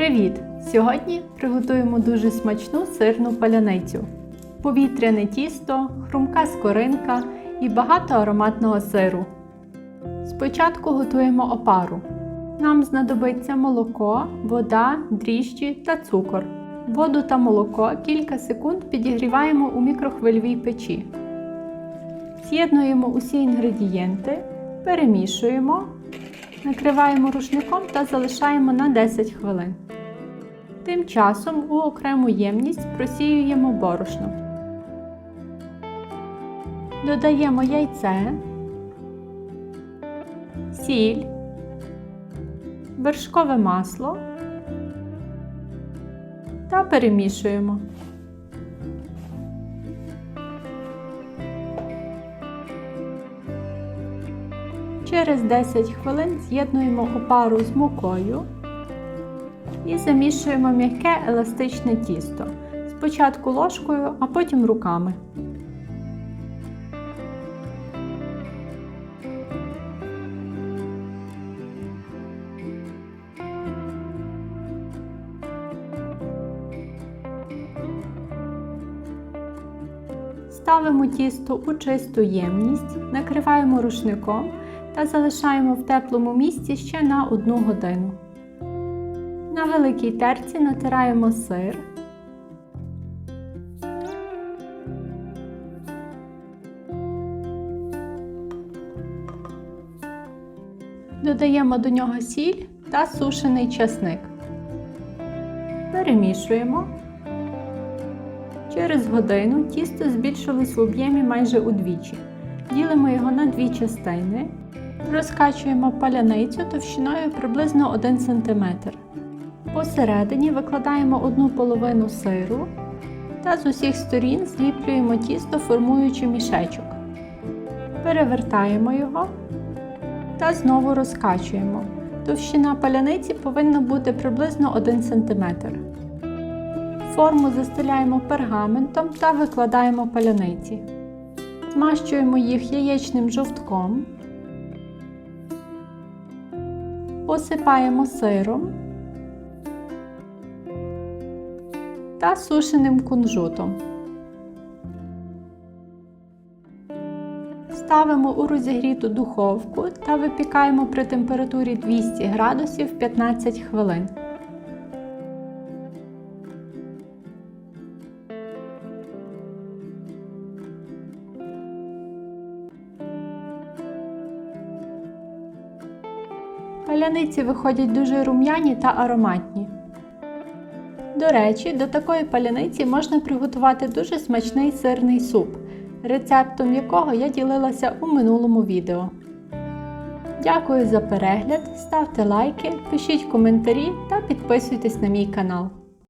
Привіт! Сьогодні приготуємо дуже смачну сирну паляницю. Повітряне тісто, хрумка скоринка і багато ароматного сиру. Спочатку готуємо опару. Нам знадобиться молоко, вода, дріжджі та цукор. Воду та молоко кілька секунд підігріваємо у мікрохвильовій печі. З'єднуємо усі інгредієнти, перемішуємо, накриваємо рушником та залишаємо на 10 хвилин. Тим часом у окрему ємність просіюємо борошно. Додаємо яйце, сіль, вершкове масло та перемішуємо. Через 10 хвилин з'єднуємо опару з мукою і замішуємо м'яке еластичне тісто. Спочатку ложкою, а потім руками. Ставимо тісто у чисту ємність, накриваємо рушником та залишаємо в теплому місці ще на 1 годину. На великій терці натираємо сир. Додаємо до нього сіль та сушений часник. Перемішуємо. Через годину тісто збільшилось в об'ємі майже удвічі. Ділимо його на дві частини. Розкачуємо паляницю товщиною приблизно 1 см. Посередині викладаємо одну половину сиру та з усіх сторін зліплюємо тісто, формуючи мішечок. Перевертаємо його та знову розкачуємо. Товщина паляниці повинна бути приблизно 1 см. Форму застеляємо пергаментом та викладаємо паляниці. Змащуємо їх яєчним жовтком. Посипаємо сиром та сушеним кунжутом. Ставимо у розігріту духовку та випікаємо при температурі 200 градусів 15 хвилин. Паляниці виходять дуже рум'яні та ароматні. До речі, до такої паляниці можна приготувати дуже смачний сирний суп, рецептом якого я ділилася у минулому відео. Дякую за перегляд, ставте лайки, пишіть коментарі та підписуйтесь на мій канал.